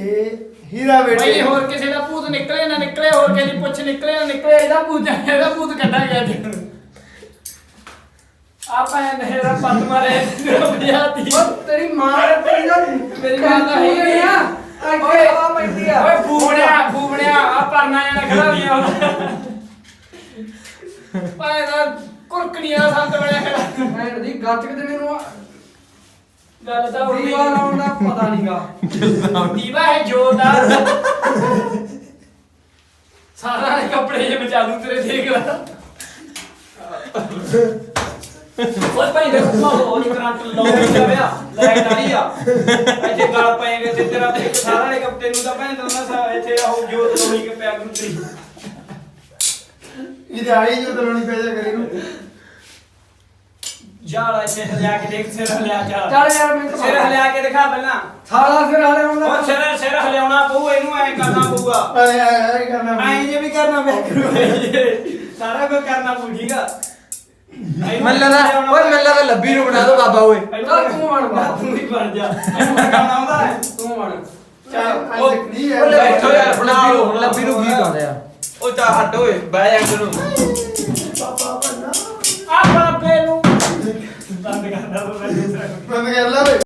ਇਹ ਹੀਰਾ ਬਈ ਹੋਰ ਕਿਸੇ ਦਾ ਭੂਤ ਨਿਕਲੇ ਨਾ ਨਿਕਲੇ ਹੋਰ ਕਿਸੇ ਦੀ ਪੁੱਛ ਨਿਕਲੇ ਨਾ ਨਿਕਲੇ ਇਹਦਾ ਭੂਤ ਇਹਦਾ ਭੂਤ ਕੱਢਾ ਗਿਆ ਜੀ ਆਪਾਂ ਇਹਦਾ ਪੱਤ ਮਾਰੇ ਬਿਆਤੀ ਉਹ ਤੇਰੀ ਮਾਂ ਨੇ ਤੇਰੀ ਨਾ ਮੇਰੀ ਮਾਂ ਤਾਂ ਹੈ ਹੀ ਨਹੀਂ ਆ। ਓਏ ਆ ਪੈਂਦੀ ਆ। ਓਏ ਫੂਬੜਿਆ ਫੂਬੜਿਆ ਆ ਪਰਨਾ ਜਿਹੜਾ ਖੜਾ ਨਹੀਂ ਆਉਂਦਾ ਪਾਏ ਦਾ ਕੁਰਕਣੀਆਂ ਸੰਤ ਬਣਿਆ ਖੜਾ। ਭੈਣ ਦੀ ਗੱਚ ਕਿਤੇ ਮੈਨੂੰ ਆ- ਗੱਲ ਤਾਂ ਉੜੀ ਦੀਵਾ ਲਾਉਣ ਦਾ ਪਤਾ ਨਹੀਂਗਾ ਦੀਵਾ ਹੈ ਜੋਦਾ ਸਾਰਾ ਨੇ ਕੱਪੜੇ ਜੇ ਬਚਾ ਦੂੰ ਤੇਰੇ ਦੇਖ ਲਾ। ਓਏ ਭਾਈ ਦੇ ਕੁੱਮਾ ਹੋ ਨਹੀਂ ਕਰੰਟ ਲਾਉਣ ਜਾਵਿਆ ਲਾਈਟ ਵਾਲੀ ਆ। ਇੱਥੇ ਗਲ ਪਏਗੇ ਤੇ ਤੇਰਾ ਇੱਕ ਸਾਰਾ ਨੇ ਕੱਪੜੇ ਨੂੰ ਤਾਂ ਭੈਣ ਦਾ ਸਾ ਇੱਥੇ ਉਹ ਜੋਤ ਲਾਉਣੀ ਕਿ ਪਿਆ ਕਰੂ ਤੇਰੀ। ਇਹਦੇ ਆਈ ਜੋ ਤਲੋਣੀ ਪੈ ਜਾ ਕਰੇ ਨੂੰ। ਜਾਲਾ ਇੱਥੇ ਹਲਿਆ ਕੇ ਦੇਖ ਸਿਰ ਹਲਿਆ ਜਾ ਚੱਲ ਯਾਰ ਤਾਂ ਸਿਰ ਹਲਿਆ ਕੇ ਦਿਖਾ ਪਹਿਲਾਂ। ਸਾਲਾ ਫਿਰ ਹਾਲੇ ਉਹ ਸਿਰ ਸਿਰ ਹਲਿਆਉਣਾ ਪਊ ਇਹਨੂੰ ਐ ਕਰਨਾ ਪਊਗਾ। ਆਏ ਆਏ ਆਏ ਕਰਨਾ ਐਂ ਜੇ ਵੀ ਕਰਨਾ ਪਿਆ ਕਰੂ ਸਾਰਾ ਕੁਝ ਕਰਨਾ ਪਊ ਠੀਕ ਆ? ਇਹਨੂੰ ਮੈਨੂੰ ਲੱਗਦਾ ਹਲਿਆਉਣਾ ਓਏ ਮੈਨੂੰ ਲੱਗਦਾ ਲੱਭੀ ਨੂੰ ਬਣਾ ਦੋ ਬਾਬਾ ਓਏ। ਚੱਲ ਤੂੰ ਬਣ ਬਾਬਾ। ਤੂੰ ਹੀ ਬਣ ਜਾ। ਇਹਨੂੰ ਕਰਨਾ ਆਉਂਦਾ ਹੈ। ਤੂੰ ਬਣ। ਚੱਲ ਉਹ- ਸਿੱਖਣੀ ਹੈ ਓਏ ਲੱਭੀ ਬੈਠੋ ਯਾਰ, ਬਣਾ ਲੱਭੀ ਲਓ, ਨੂੰ ਲੱਭੀ ਨੂੰ ਕੀ ਕਹਿੰਦੇ ਆ? ਉਹ ਤਾਂ ਹੱਟ ਓਏ ਬਹਿ ਜਾ ਨੂੰ। നന്ദി എല്ലാവരും?